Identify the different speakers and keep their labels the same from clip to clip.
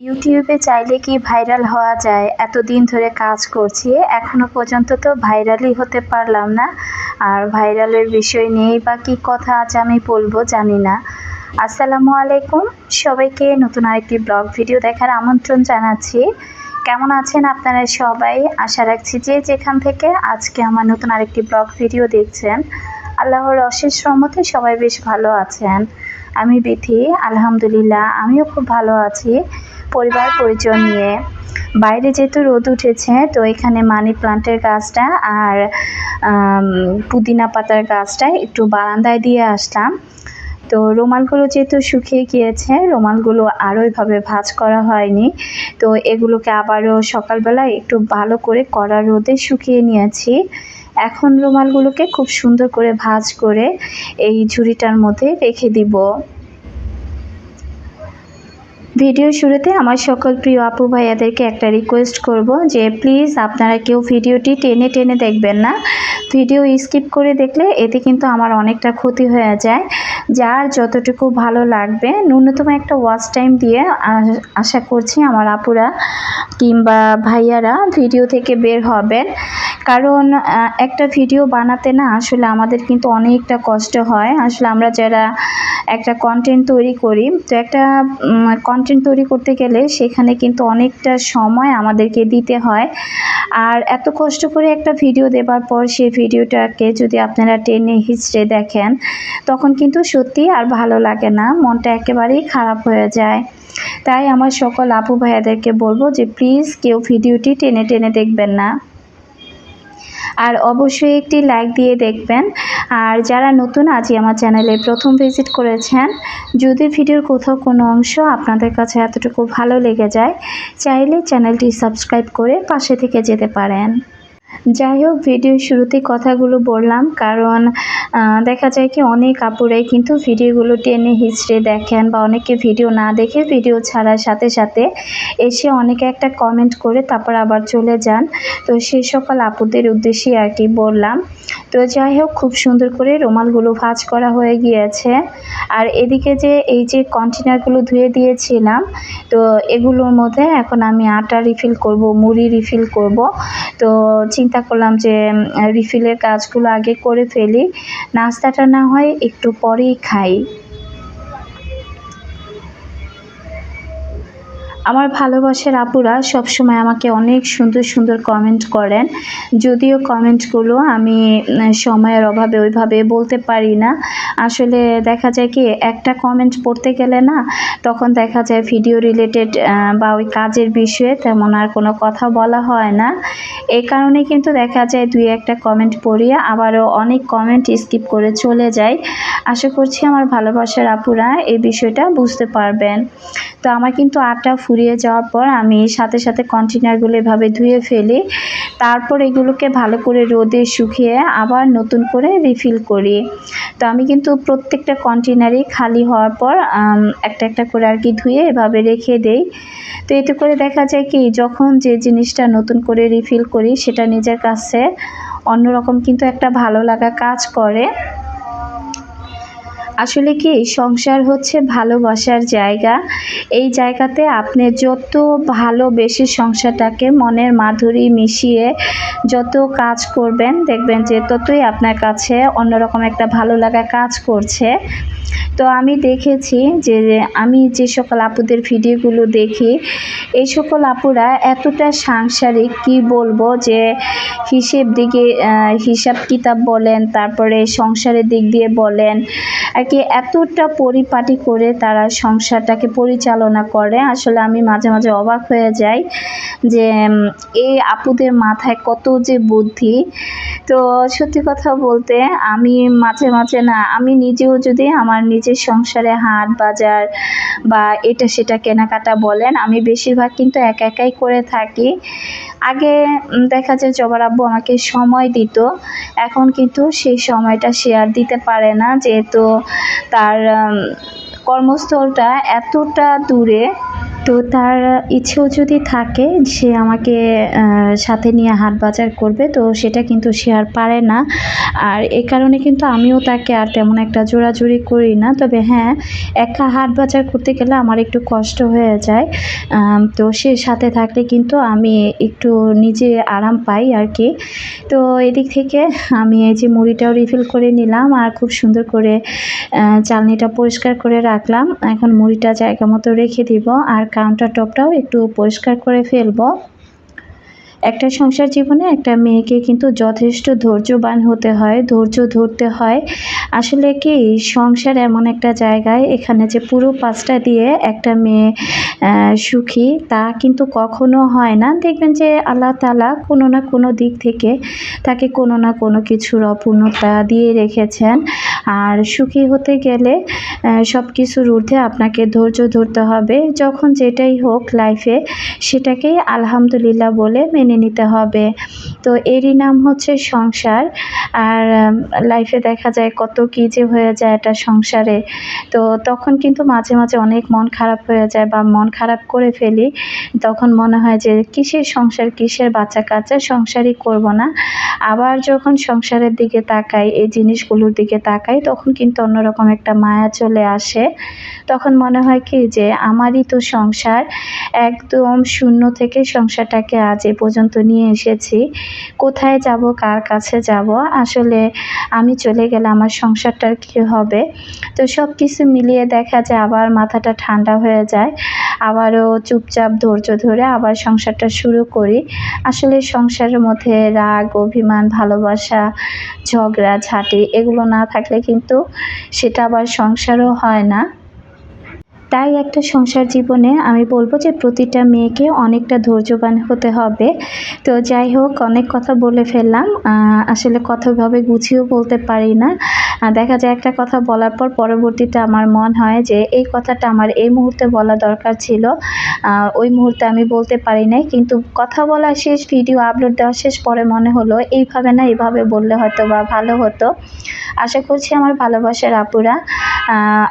Speaker 1: ইউটিউবে চাইলে কি ভাইরাল হওয়া যায়? এতদিন ধরে কাজ করছি, এখনও পর্যন্ত তো ভাইরালই হতে পারলাম না। আর ভাইরালের বিষয় নিয়েই বা কী কথা আজ আমি বলব জানি না। আসসালামু আলাইকুম। সবাইকে নতুন আরেকটি ব্লগ ভিডিও দেখার আমন্ত্রণ জানাচ্ছি। কেমন আছেন আপনারা সবাই? আশা রাখছি যে যেখান থেকে আজকে আমার নতুন আরেকটি ব্লগ ভিডিও দেখছেন, আল্লাহর অশেষ রহমতে সবাই বেশ ভালো আছেন। আমি বিথি, আলহামদুলিল্লাহ, আমিও খুব ভালো আছি। পরিবার পরিজন নিয়ে। বাইরে যেহেতু রোদ উঠেছে, তো এখানে মানি প্লান্টের গাছটা আর পুদিনা পাতার গাছটা একটু বারান্দায় দিয়ে আসলাম। তো রুমালগুলো যেহেতু শুকিয়ে গিয়েছে, রুমালগুলো আরও এভাবে ভাঁজ করা হয়নি। তো এগুলোকে আবারও সকালবেলা একটু ভালো করে কড়া রোদে শুকিয়ে নিয়েছি। এখন রুমালগুলোকে খুব সুন্দর করে ভাঁজ করে এই ঝুড়িটার মধ্যে রেখে দিব। ভিডিও শুরুতে আমার সকল প্রিয় আপু ভাইয়াদেরকে একটা রিকোয়েস্ট করব যে প্লিজ আপনারা কেউ ভিডিওটি টেনে টেনে দেখবেন না। ভিডিও স্কিপ করে দেখলে এতে কিন্তু আমার অনেকটা ক্ষতি হয়ে যায়। যার যতটুকু ভালো লাগবে, ন্যূনতম একটা ওয়াচ টাইম দিয়ে আশা করছি আমার আপুরা কিংবা ভাইয়ারা ভিডিও থেকে বের হবেন। কারণ একটা ভিডিও বানাতে না আসলে আমাদের কিন্তু অনেকটা কষ্ট হয়। আসলে আমরা যারা একটা কন্টেন্ট তৈরি করি, তো একটা কন্টেন্ট তৈরি করতে গেলে সেখানে কিন্তু অনেকটা সময় আমাদেরকে দিতে হয়। আর এত কষ্ট করে একটা ভিডিও দেবার পর সেই ভিডিওটাকে যদি আপনারা টেনে হিচড়ে দেখেন, তখন কিন্তু সত্যি আর ভালো লাগে না। মনটা একেবারেই খারাপ হয়ে যায়। তাই আমার সকল আপু ভাইয়াদেরকে বলব যে প্লিজ কেউ ভিডিওটি টেনে টেনে দেখবেন না। আর অবশ্যই একটি লাইক দিয়ে দেখবেন। আর যারা নতুন আজই আমার চ্যানেলে প্রথম ভিজিট করেছেন, যদি ভিডিওর কোথাও কোনো অংশ আপনাদের কাছে এতটুকু ভালো লেগে যায়, চাইলে চ্যানেলটি সাবস্ক্রাইব করে পাশে থেকে যেতে পারেন। যাই হোক ভিডিও শুরুতে কথাগুলো বললাম, কারণ দেখা যায় কি অনেক আপুরাই কিন্তু ভিডিওগুলো টেনে হিচড়ে দেখেন বা অনেকে ভিডিও না দেখে ভিডিও ছাড়ার সাথে সাথে এসে অনেকে একটা কমেন্ট করে তারপর আবার চলে যান। তো সেই সকল আপুদের উদ্দেশ্যে আর কি বললাম। তো যাই হোক খুব সুন্দর করে রুমালগুলো ভাঁজ করা হয়ে গিয়েছে। আর এদিকে যে এই যে কন্টেনারগুলো ধুয়ে দিয়েছিলাম, তো এগুলোর মধ্যে এখন আমি আটা রিফিল করব, মুড়ি রিফিল করব। তো চিন্তা করলাম যে রিফিলের কাজগুলো আগে করে ফেলি। নাস্তাটা না হয় একটু পরেই খাই। আমার ভালোবাসার আপুরা সবসময় আমাকে অনেক সুন্দর সুন্দর কমেন্ট করেন। যদিও কমেন্টগুলো আমি সময়ের অভাবে ওইভাবে বলতে পারি না। আসলে দেখা যায় কি, একটা কমেন্ট পড়তে গেলে না, তখন দেখা যায় ভিডিও রিলেটেড বা ওই কাজের বিষয়ে তেমন আর কোনো কথা বলা হয় না। এই কারণে কিন্তু দেখা যায় দুই একটা কমেন্ট পড়িয়ে আবারও অনেক কমেন্ট স্কিপ করে চলে যায়। আশা করছি আমার ভালোবাসার আপুরা এই বিষয়টা বুঝতে পারবেন। তো আমার কিন্তু আটা ফুরিয়ে যাওয়ার পর আমি সাথে সাথে কন্টেনারগুলো এভাবে ধুয়ে ফেলি। তারপর এগুলোকে ভালো করে রোদে শুকিয়ে আবার নতুন করে রিফিল করি। তো আমি কিন্তু প্রত্যেকটা কন্টেনারই খালি হওয়ার পর একটা একটা করে আর কি ধুয়ে এভাবে রেখে দেই। তো এতে করে দেখা যায় কি, যখন যে জিনিসটা নতুন করে রিফিল করি, সেটা নিজের কাছে অন্যরকম কিন্তু একটা ভালো লাগা কাজ করে। আসলে কি, সংসার হচ্ছে ভালোবাসার জায়গা। এই জায়গাতে আপনি যত ভালোবেসে সংসারটাকে মনের মাধুরী মিশিয়ে যত কাজ করবেন, দেখবেন যে ততই আপনার কাছে অন্যরকম একটা ভালো লাগা কাজ করছে। তো আমি দেখেছি যে আমি যে সকল আপুদের ভিডিওগুলো দেখি, এই সকল আপুরা এতটা সাংসারিক, কি বলব যে হিসেব দিকে হিসাব কিতাব বলেন, তারপরে সংসারের দিক দিয়ে বলেন আর এতটা পরিপাটি করে তারা সংসারটাকে পরিচালনা করে, আসলে আমি মাঝে মাঝে অবাক হয়ে যাই যে এই আপুদের মাথায় কত যে বুদ্ধি। তো সত্যি কথা বলতে আমি মাঝে মাঝে না, আমি নিজেও যদি আমার নিজের সংসারে হাট বাজার বা এটা সেটা কেনাকাটা বলেন, আমি বেশিরভাগ কিন্তু একা একাই করে থাকি। আগে দেখা যায় জবার আব্বু আমাকে সময় দিত, এখন কিন্তু সেই সময়টা শেয়ার দিতে পারে না, যেহেতু তার উম, কর্মস্থলটা এতটা দূরে, তো তার ইচ্ছেও যদি থাকে, সে আমাকে সাথে নিয়ে হাট বাজার করবে, তো সেটা কিন্তু সে আর পারে না। আর এ কারণে কিন্তু আমিও তাকে আর তেমন একটা জোরাজুরি করি না। তবে হ্যাঁ একা হাট বাজার করতে গেলে আমার একটু কষ্ট হয়ে যায়। তো সে সাথে থাকলে কিন্তু আমি একটু নিজে আরাম পাই আর কি। তো এদিক থেকে আমি এই যে মুড়িটাও রিফিল করে নিলাম, আর খুব সুন্দর করে চালনিটা পরিষ্কার করে রাখলাম। এখন মুড়িটা জায়গা মতো রেখে দিব আর কাউন্টার টপটাও একটু পরিষ্কার করে ফেলব। একটা সংসার জীবনে একটা মেয়েকে কিন্তু যথেষ্ট ধৈর্যবান হতে হয়, ধৈর্য ধরতে হয়। আসলে কি, সংসার এমন একটা জায়গায়, এখানে যে পুরো পাঁচটা দিয়ে একটা মেয়ে সুখী, তা কিন্তু কখনো হয় না। দেখবেন যে আল্লাহ তালা কোনো না কোনো দিক থেকে তাকে কোনো না কোনো কিছুর অপূর্ণতা দিয়ে রেখেছেন। আর সুখী হতে গেলে সব কিছুর ঊর্ধ্বে আপনাকে ধৈর্য ধরতে হবে। যখন যেটাই হোক লাইফে সেটাকেই আলহামদুলিল্লাহ বলে মেনে নিতে হবে। তো এরই নাম হচ্ছে সংসার। আর লাইফে দেখা যায় কত কী যে হয়ে যায় এটা সংসারে। তো তখন কিন্তু মাঝে মাঝে অনেক মন খারাপ হয়ে যায় বা মন খারাপ করে ফেলি। তখন মনে হয় যে কিসের সংসার, কিসের বাচ্চা কাচ্চা সংসারই করব না। আবার যখন সংসারের দিকে তাকাই, এই জিনিসগুলোর দিকে তাকাই, তখন কিন্তু অন্যরকম একটা মায়া চলে আসে। তখন মনে হয় কি যে আমারই তো সংসার। একদম শূন্য থেকে সংসারটাকে আজ এ পর্যন্ত নিয়ে এসেছি। কোথায় যাব, কার কাছে যাব, আসলে আমি চলে গেলে আমার সংসারটার কী হবে? তো সব কিছু মিলিয়ে দেখা যায় আবার মাথাটা ঠান্ডা হয়ে যায়, আবারও চুপচাপ ধৈর্য ধরে আবার সংসারটা শুরু করি। আসলে সংসারের মধ্যে রাগ, অভিমান, ভালোবাসা, ঝগড়া, ঝাঁটি এগুলো না থাকলে কিন্তু সেটা আবার সংসারও হয় না। তাই একটা সংসার জীবনে আমি বলব যে প্রতিটা মেয়েকে অনেকটা ধৈর্যবান হতে হবে। তো যাই হোক, অনেক কথা বলে ফেললাম। আসলে কথাভাবে গুছিয়েও বলতে পারি না। দেখা যায় একটা কথা বলার পর পরবর্তীতে আমার মন হয় যে এই কথাটা আমার এই মুহূর্তে বলা দরকার ছিল। ওই মুহূর্তে আমি বলতে পারি নাই। কিন্তু কথা বলা শেষ, ভিডিও আপলোড দেওয়া শেষ পরে মনে হলো এইভাবে না, এইভাবে বললে হয়তো বা ভালো হতো। আশা করছি আমার ভালোবাসার আপুরা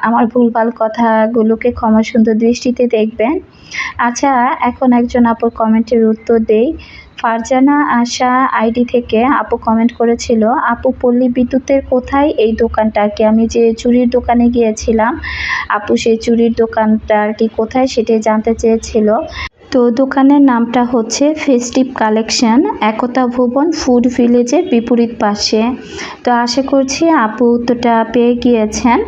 Speaker 1: আমার ভুলভাল কথাগুলোকে ক্ষমা সুন্দর দৃষ্টিতে দেখবেন। আচ্ছা এখন একজন আপুর কমেন্টের উত্তর দেই। ফারজানা আশা আইডি থেকে আপু কমেন্ট করেছিল, আপু, পল্লী বিদ্যুতের কোথায় এই দোকানটা? কি আমি যে চুরির দোকানে গিয়েছিলাম, আপু সেই চুরির দোকানটা আর কি কোথায় সেটাই জানতে চেয়েছিল। তো দোকানের নামটা হচ্ছে festive collection Ekta Bhuban food ভিলেজের বিপরীত পাশে। তো আশা করছি আপু উত্তরটা পেয়ে গিয়েছেন।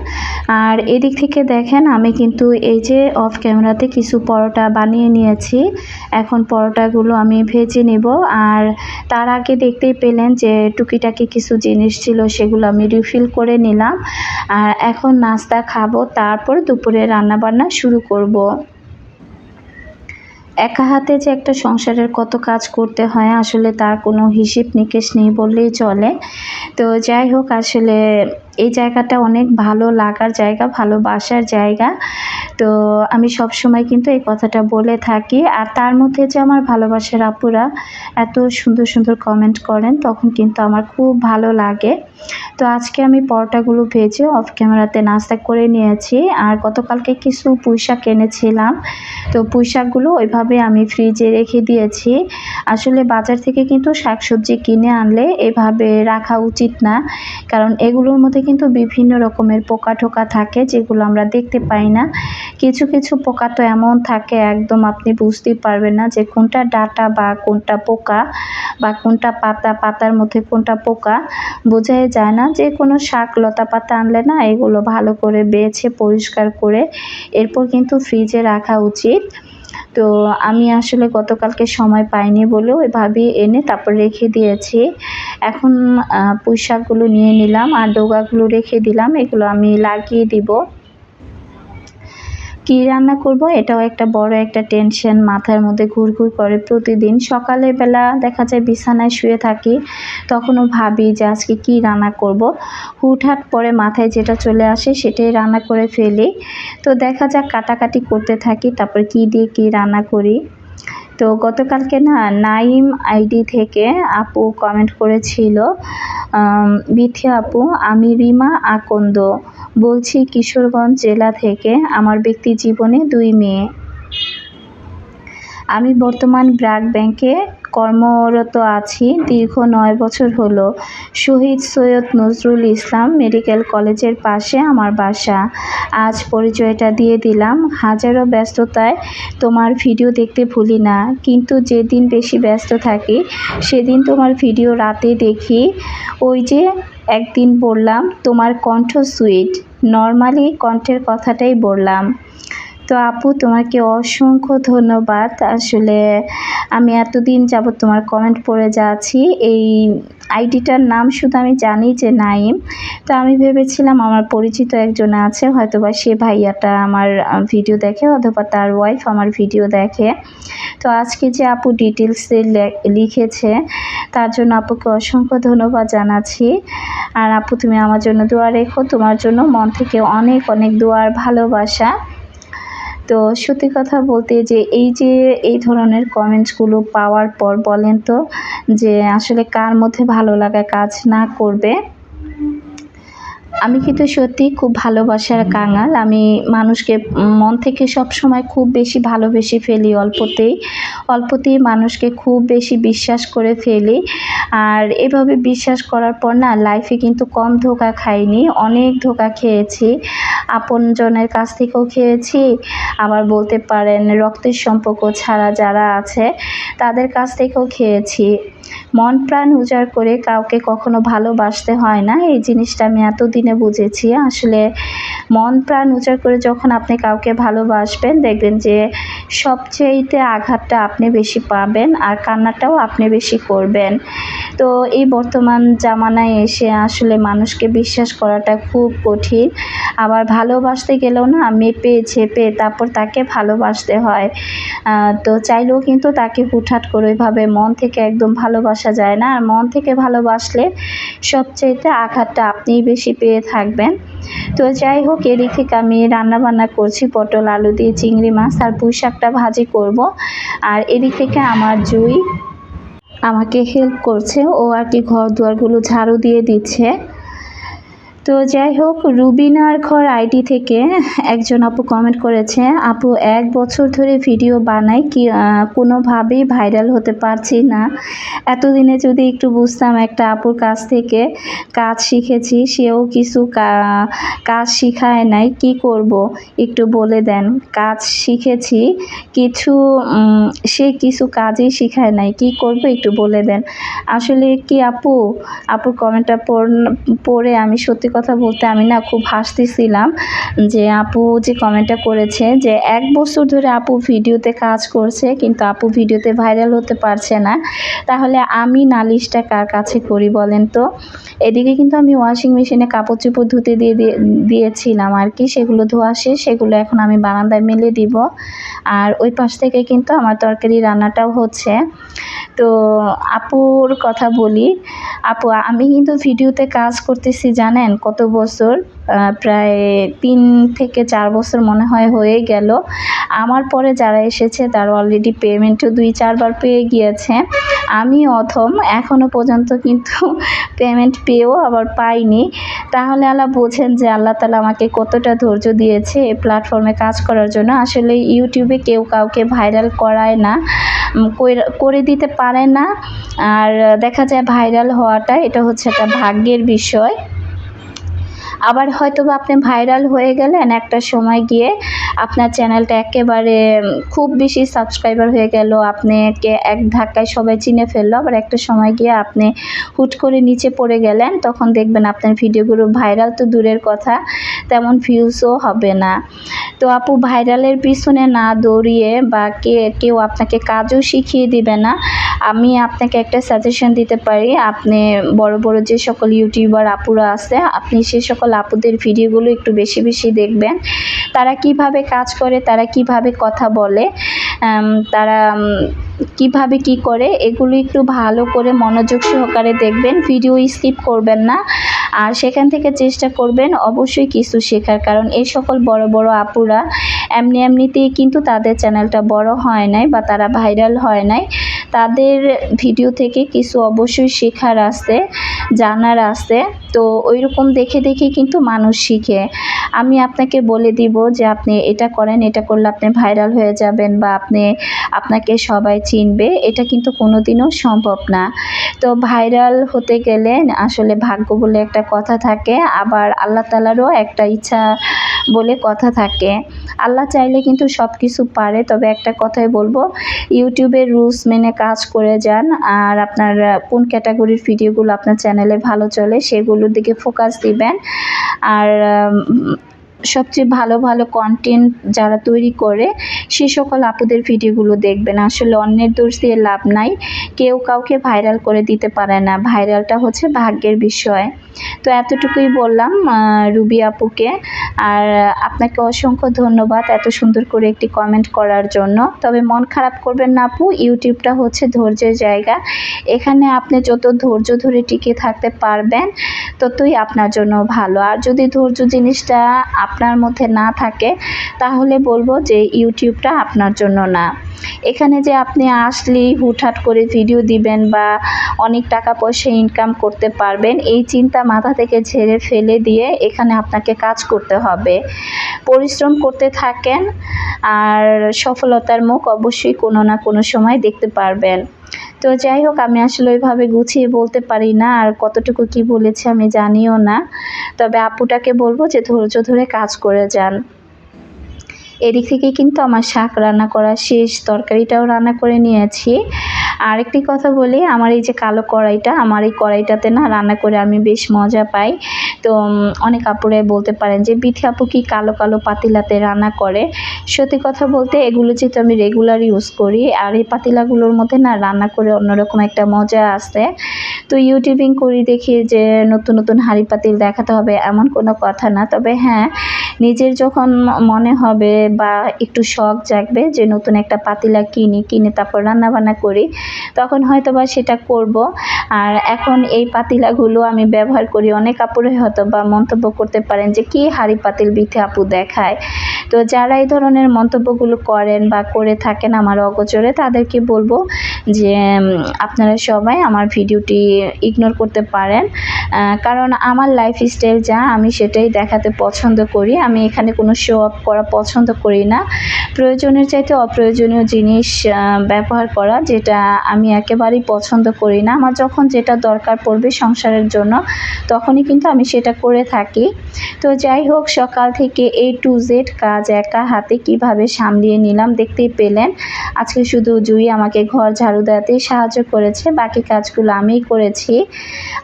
Speaker 1: আর এদিক থেকে দেখেন, আমি কিন্তু এই যে অফ ক্যামেরাতে কিছু পরোটা বানিয়ে নিয়েছি। এখন পরোটাগুলো আমি ভেজে নেব। আর তার আগে দেখতেই পেলেন যে টুকিটাকি কিছু জিনিস ছিল, সেগুলো আমি রিফিল করে নিলাম। আর এখন নাস্তা খাব, তারপর দুপুরে রান্নাবান্না শুরু করব। একা হাতে যে একটা সংসারের কত কাজ করতে হয়, আসলে তার কোনো হিসেব নিকেশ নেই বললেই চলে। তো যাই হোক, আসলে এই জায়গাটা অনেক ভালো লাগার জায়গা ভালোবাসার জায়গা। তো আমি সব সময় কিন্তু এই কথাটা বলে থাকি। আর তার মধ্যে যে আমার ভালোবাসার আপুরা এত সুন্দর সুন্দর কমেন্ট করেন, তখন কিন্তু আমার খুব ভালো লাগে। তো আজকে আমি পরোটাগুলো ভেজে অফ ক্যামেরাতে নাস্তা করে নিয়েছি। আর গতকালকে কিছু পুঁইশাক এনেছিলাম। তো পুঁইশাকগুলো ওইভাবে আমি ফ্রিজে রেখে দিয়েছি। আসলে বাজার থেকে কিন্তু শাকসবজি কিনে আনলে এভাবে রাখা উচিত না। কারণ এগুলোর মধ্যে কিন্তু বিভিন্ন রকমের পোকা টোকা থাকে যেগুলো আমরা দেখতে পাই না। কিছু কিছু পোকা তো এমন থাকে, একদম আপনি বুঝতেই পারবেন না যে কোনটা ডাটা বা কোনটা পোকা বা কোনটা পাতা, পাতার মধ্যে কোনটা পোকা। বোঝাই যায় না যে কোনো শাক লতা পাতা আনলে না এগুলো ভালো করে বেছে, পরিষ্কার করে এরপর কিন্তু ফ্রিজে রাখা উচিত। তো আমি আসলে গতকালকে সময় পাইনি বলেও এভাবেই এনে তারপর রেখে দিয়েছি। এখন পুঁই শাকগুলো নিয়ে নিলাম আর ডোগাগুলো রেখে দিলাম। এগুলো আমি লাগিয়ে দিব। কি রান্না করব? এটাও একটা বড় একটা টেনশন মাথার মধ্যে ঘুরঘুর করে প্রতিদিন। সকালের বেলা দেখা যায় বিছানায় শুয়ে থাকি, তখনও ভাবি যে আজকে কি রান্না করব। হুটহাট পরে মাথায় যেটা চলে আসে সেটাই রান্না করে ফেলি। তো দেখা যাক কাটাকাটি করতে থাকি, তারপর কি দিয়ে কি রান্না করি। তো গতকালকে না নাইম আইডি থেকে আপু কমেন্ট করেছিল বিথি আপু, আমি রিমা আকন্দ। বলছি, কিশোরগঞ্জ জেলা থেকে আমার ব্যক্তি জীবনে দুই মেয়ে। আমি বর্তমান ব্র্যাক ব্যাংকে কর্মরত আছি, দীর্ঘ নয় বছর হলো। শহীদ সৈয়দ নজরুল ইসলাম মেডিকেল কলেজের পাশে আমার বাসা। আজ পরিচয়টা দিয়ে দিলাম। হাজারো ব্যস্ততায় তোমার ভিডিও দেখতে ভুলি না। কিন্তু যেদিন বেশি ব্যস্ত থাকি, সেদিন তোমার ভিডিও রাতে দেখি। ওই যে একদিন বললাম তোমার কণ্ঠ সুইট নর্মালি কণ্ঠের কথাটাই বললাম। তো আপু, তোমাকে অসংখ্য ধন্যবাদ। আসলে আমি এতদিন যাবত তোমার কমেন্ট পড়ে যাচ্ছি এই আইডিটার নাম শুধু আমি জানি যে নাইম। তো আমি ভেবেছিলাম আমার পরিচিত একজন আছে, হয়তোবা সে ভাইয়াটা আমার ভিডিও দেখে, অথবা তার ওয়াইফ আমার ভিডিও দেখে। তো আজকে যে আপু ডিটেলসে লিখেছে, তার জন্য আপুকে অসংখ্য ধন্যবাদ জানাচ্ছি। আর আপু, তুমি আমার জন্য দোয়া রেখো। তোমার জন্য মন থেকে অনেক অনেক দোয়ার ভালোবাসা। তো সত্যি কথা বলতে যে এই যে এই ধরনের কমেন্টসগুলো পাওয়ার পর বলেন তো যে আসলে কার মধ্যে ভালো লাগা কাজ না করবে? আমি কিন্তু সত্যি খুব ভালোবাসার কাঙাল। আমি মানুষকে মন থেকে সব সময় খুব বেশি ভালোবেসে ফেলি অল্পতেই অল্পতেই মানুষকে খুব বেশি বিশ্বাস করে ফেলি। আর এভাবে বিশ্বাস করার পর না লাইফে কিন্তু কম ধোকা খাইনি অনেক ধোকা খেয়েছি। আপনজনের কাছ থেকেও খেয়েছি। আবার বলতে পারেন রক্তের সম্পর্ক ছাড়া যারা আছে তাদের কাছ থেকেও খেয়েছি। মন প্রাণ উজাড় করে কাউকে কখনো ভালোবাসতে হয় না। এই জিনিসটা আমি এতদিনে বুঝেছি। আসলে মন প্রাণ উজাড় করে যখন আপনি কাউকে ভালোবাসবেন, দেখবেন যে সবচেয়েতে আঘাতটা আপনি বেশি পাবেন আর কান্নাটাও আপনি বেশি করবেন। তো এই বর্তমান জামানায় এসে আসলে মানুষকে বিশ্বাস করাটা খুব কঠিন। আবার ভালোবাসতে গেলেও না মেপে, ঝেপে তারপর তাকে ভালোবাসতে হয়। তো চাইলেও কিন্তু তাকে হুটহাট করে ওইভাবে মন থেকে একদম ভালোবাসা যায় না। আর মন থেকে ভালোবাসলে সবচেয়েতে আঘাতটা আপনিই বেশি পেয়ে থাকবেন। তো যাই হোক, এদিক থেকে আমি রান্নাবান্না করছি, পটল, আলু দিয়ে চিংড়ি মাছ আর পুঁই শাকটা ভাজি করব। আর এদিক থেকে আমার জুই আমাকে হেল্প করছে। ও আর কি ঘর দুয়ারগুলো ঝাড়ু দিয়ে দিচ্ছে। তো যাই হোক, রুবিনার ঘর আইডি থেকে একজন আপু কমেন্ট করেছে, আপু, এক বছর ধরে ভিডিও বানাই, কি কোনোভাবেই ভাইরাল হতে পারছি না। এতদিনে যদি একটু বুঝতাম একটা আপুর কাছ থেকে কাজ শিখেছি, সেও কিছু কাজ শিখায় নাই, কি করব? একটু বলে দেন। কাজ শিখেছি, কিছু সে কিছু কাজই শিখায় নাই, কি করব একটু বলে দেন। আসলে কি আপু? আপুর কমেন্টটা পড়ে আমি সত্যি কথা বলতে আমি না খুব হাসতেছিলাম যে আপু যে কমেন্টটা করেছে যে এক বছর ধরে আপু ভিডিওতে কাজ করছে কিন্তু আপু ভিডিওতে ভাইরাল হতে পারছে না। তাহলে আমি নালিশটা কার কাছে করি বলেন তো? এদিকে কিন্তু আমি ওয়াশিং মেশিনে কাপড় চোপড় ধুতে দিয়ে দিয়েছিলাম আর কি, সেগুলো ধোয়া শেষ, সেগুলো এখন আমি বারান্দায় মেলে দিব। আর ওই পাশ থেকে কিন্তু আমার তরকারি রান্নাটাও হচ্ছে। তো আপুর কথা বলি, আপু, আমি কিন্তু ভিডিওতে কাজ করতেছি জানেন কত বছর? প্রায় তিন থেকে চার বছর মনে হয় হয়ে গেল। আমার পরে যারা এসেছে, তারা অলরেডি পেমেন্টও দুই চারবার পেয়ে গিয়েছে। আমি অথম এখনও পর্যন্ত কিন্তু পেমেন্ট পেয়েও আবার পাইনি। তাহলে আল্লাহ বোঝেন যে আল্লাহ তালা আমাকে কতটা ধৈর্য দিয়েছে এই প্ল্যাটফর্মে কাজ করার জন্য। আসলে ইউটিউবে কেউ কাউকে ভাইরাল করায় না করে দিতে পারে না। আর দেখা যায় ভাইরাল হওয়াটা, এটা হচ্ছে একটা ভাগ্যের বিষয়। আবার হয়তো বা আপনি ভাইরাল হয়ে গেলেন একটা সময় গিয়ে আপনার চ্যানেলটা একেবারে খুব বেশি সাবস্ক্রাইবার হয়ে গেল, আপনাকে এক ধাক্কায় সবাই চিনে ফেলল, আবার একটা সময় গিয়ে আপনি হুট করে নিচে পড়ে গেলেন, তখন দেখবেন আপনার ভিডিওগুলো ভাইরাল তো দূরের কথা, তেমন ভিউজও হবে না। তো আপু, ভাইরালের পিছনে না দৌড়িয়ে বা কে কেউ আপনাকে কাজও শিখিয়ে দিবে না। আমি আপনাকে একটা সাজেশন দিতে পারি। আপনি বড় বড় যে সকল ইউটিউবার আপুরা আছে, আপনি সে সকল আপুদের ভিডিওগুলো একটু বেশি বেশি দেখবেন। তারা কীভাবে কাজ করে, তারা কীভাবে কথা বলে তারা কীভাবে কি করে, এগুলো একটু ভালো করে মনোযোগ সহকারে দেখবেন। ভিডিও স্কিপ করবেন না। আর সেখান থেকে চেষ্টা করবেন অবশ্যই কিছু শেখার। কারণ এই সকল বড় বড় আপুরা এমনি এমনিতেই কিন্তু তাদের চ্যানেলটা বড় হয় নাই বা তারা ভাইরাল হয় নাই। তাদের ভিডিও থেকে কিছু অবশ্যই শেখার আছে, জানার আছে। তো ওই রকম দেখে দেখেই কিন্তু মানুষ শিখে। আমি আপনাকে বলে দিব যে আপনি এটা করেন, এটা করলে আপনি ভাইরাল হয়ে যাবেন বা আপনি আপনাকে সবাই চিনবে। এটা কিন্তু কোনোদিনও সম্ভব না। তো ভাইরাল হতে গেলে আসলে ভাগ্য বলে একটা কথা থাকে, আবার আল্লাহ তালারও একটা ইচ্ছা বলে কথা থাকে। আল্লাহ চাইলে কিন্তু সব কিছু পারে, তবে একটা কথাই বলব ইউটিউবের রুলস মেনে কাজ করে যান, আর আপনার কোন ক্যাটাগরির ভিডিওগুলো আপনার চ্যানেলে ভালো চলে দিকে ফোকাস দিবেন। আর সবচেয়ে ভালো ভালো কন্টেন্ট যারা তৈরি করে, সে সকল আপুদের ভিডিওগুলো দেখবেন। আসলে অন্যের দোষ দিয়ে লাভ নাই। কেউ কাউকে ভাইরাল করে দিতে পারে না। ভাইরালটা হচ্ছে ভাগ্যের বিষয়। তো এতটুকুই বললাম রুবি আপুকে। আর আপনাকে অসংখ্য ধন্যবাদ এত সুন্দর করে একটি কমেন্ট করার জন্য। তবে মন খারাপ করবেন না আপু, ইউটিউবটা হচ্ছে ধৈর্যের জায়গা। এখানে আপনি যত ধৈর্য ধরে টিকে থাকতে পারবেন, ততই আপনার জন্য ভালো। আর যদি ধৈর্য জিনিসটা আপনার মধ্যে না থাকে, তাহলে বলব যে ইউটিউবটা আপনার জন্য না। এখানে যে আপনি আসলেই হুটহাট করে ভিডিও দিবেন বা অনেক টাকা পয়সা ইনকাম করতে পারবেন, এই চিন্তা মাথা থেকে ঝেড়ে ফেলে দিয়ে এখানে আপনাকে কাজ করতে হবে। পরিশ্রম করতে থাকেন, আর সফলতার মুখ অবশ্যই কোনো না কোনো সময় দেখতে পারবেন। তো যাই হোক, আমি আসলে ওইভাবে গুছিয়ে বলতে পারি না আর কতটুকু কি বলেছি আমি জানিও না। তবে আপুটাকে বলব যে ধৈর্য ধরে কাজ করে যান। এদিক থেকে কিন্তু আমার শাক রান্না করা শেষ, তরকারিটাও রান্না করে নিয়েছি। আরেকটি কথা বলি, আমার এই যে কালো কড়াইটা, আমার এই কড়াইটাতে না রান্না করে আমি বেশ মজা পাই। তো অনেক আপুরে বলতে পারেন যে, বিথি আপু কি কালো কালো পাতিলাতে রান্না করে? সত্যি কথা বলতে, এগুলো যেহেতু আমি রেগুলার ইউজ করি, আর এই পাতিলাগুলোর মধ্যে না রান্না করে অন্যরকম একটা মজা আছে তো ইউটিউবিং করি দেখি যে, নতুন নতুন হাঁড়ি পাতিল দেখাতে হবে, এমন কোনো কথা না। তবে হ্যাঁ নিজের যখন মনে হবে বা একটু শখ জাগবে যে নতুন একটা পাতিলা কিনি, কিনে তারপর রান্না বান্না করি, তখন হয়তো বা সেটা করব। আর এখন এই পাতিলাগুলো আমি ব্যবহার করি, অনেক কাপড়ে হয়তো বা মন্তব্য করতে পারেন যে, কি হাড়ি পাতিল বিথে আপু দেখায়? তো যারা এই ধরনের মন্তব্যগুলো করেন বা করে থাকেন আমার অগোচরে, তাদেরকে বলব যে আপনারা সবাই আমার ভিডিওটি ইগনোর করতে পারেন। কারণ আমার লাইফ স্টাইল যা, আমি সেটাই দেখাতে পছন্দ করি। আমি এখানে কোনো শো অফ করা পছন্দ করি না। প্রয়োজনের চাইতে অপ্রয়োজনীয় জিনিস ব্যবহার করা যেটা আমি একেবারেই পছন্দ করি না। আমার যখন যেটা দরকার পড়বে সংসারের জন্য, তখনই কিন্তু আমি সেটা করে থাকি। তো যাই হোক, সকাল থেকে এ টু জেড কাজ একা হাতে কীভাবে সামলিয়ে নিলাম দেখতেই পেলেন। আজকে শুধু জুই আমাকে ঘর ঝাড়ু দেওয়াতেই সাহায্য করেছে, বাকি কাজগুলো আমিই করেছি।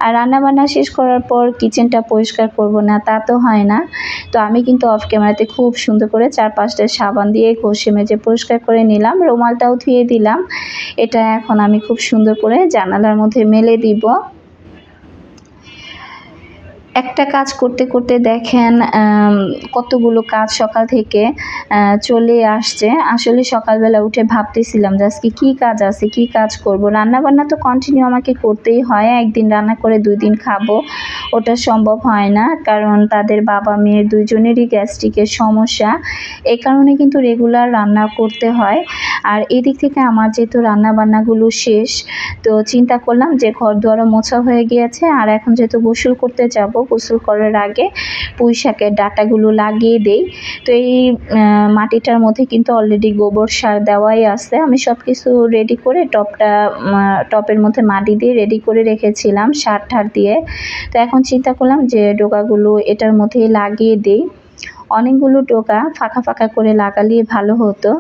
Speaker 1: আর রান্নাবান্না শেষ করার পর কিচেনটা পরিষ্কার করব না, তা তো হয় না। তো আমি কিন্তু অফ ক্যামেরাতে খুব সুন্দর করে চার পাঁচটা সাবান দিয়ে ঘষে মেজে পরিষ্কার করে নিলাম। রুমালটাও ধুয়ে দিলাম। এটা এখন আমি খুব সুন্দর করে জানালার মধ্যে মেলে দিব। একটা কাজ করতে করতে দেখেন কতগুলো কাজ সকাল থেকে চলে আসছে। আসলে সকালবেলা উঠে ভাবতেছিলাম যে আজকে কী কাজ আছে, কি কাজ করব? রান্না বান্না তো কন্টিনিউ আমাকে করতেই হয়। একদিন রান্না করে দুই দিন খাব, ওটা সম্ভব হয় না। কারণ তাদের বাবা মেয়ের দুইজনেরই গ্যাস্ট্রিকের সমস্যা। এই কারণে কিন্তু রেগুলার রান্না করতে হয়। আর এদিক থেকে আমার যেহেতু রান্না বান্নাগুলো শেষ, তো চিন্তা করলাম যে ঘর দুয়ারও মোছা হয়ে গিয়েছে। আর এখন যেহেতু গোসল করতে যাব গোসল করার আগে পুঁই শাকের ডাটাগুলো লাগিয়ে দেই। তো এই মাটিটার মধ্যে কিন্তু অলরেডি গোবর সার দেওয়াই আছে। আমি সব কিছু রেডি করে টপটা টপের মধ্যে মাটি দিয়ে রেডি করে রেখেছিলাম সার ঠার দিয়ে। তো এখন চিন্তা করলাম যে ডোকাগুলো এটার মধ্যেই লাগিয়ে দিই। অনেকগুলো টোকা ফাঁকা ফাঁকা করে লাগালে ভালো হতো।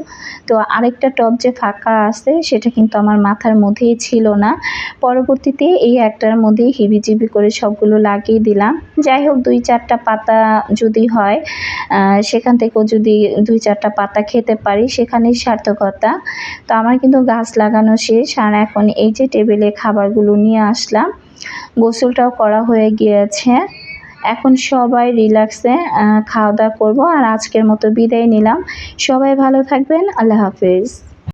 Speaker 1: তো আরেকটা টব যে ফাঁকা আছে, সেটা কিন্তু আমার মাথার মধ্যেই ছিল না। পরবর্তীতে এই একটার মধ্যেই হিবিজিবি করে সবগুলো লাগিয়ে দিলাম। যাই হোক, দুই চারটা পাতা যদি হয় সেখান থেকেও যদি দুই চারটা পাতা খেতে পারি, সেখানেই সার্থকতা। তো আমার কিন্তু গাছ লাগানো শেষ, আর এখন এই যে টেবিলে খাবারগুলো নিয়ে আসলাম, গোসলটাও করা হয়ে গিয়েছে। এখন সবাই রিল্যাক্সে খাওয়া দাওয়া করব। আর আজকের মতো বিদায় নিলাম। সবাই ভালো থাকবেন। আল্লাহ হাফিজ।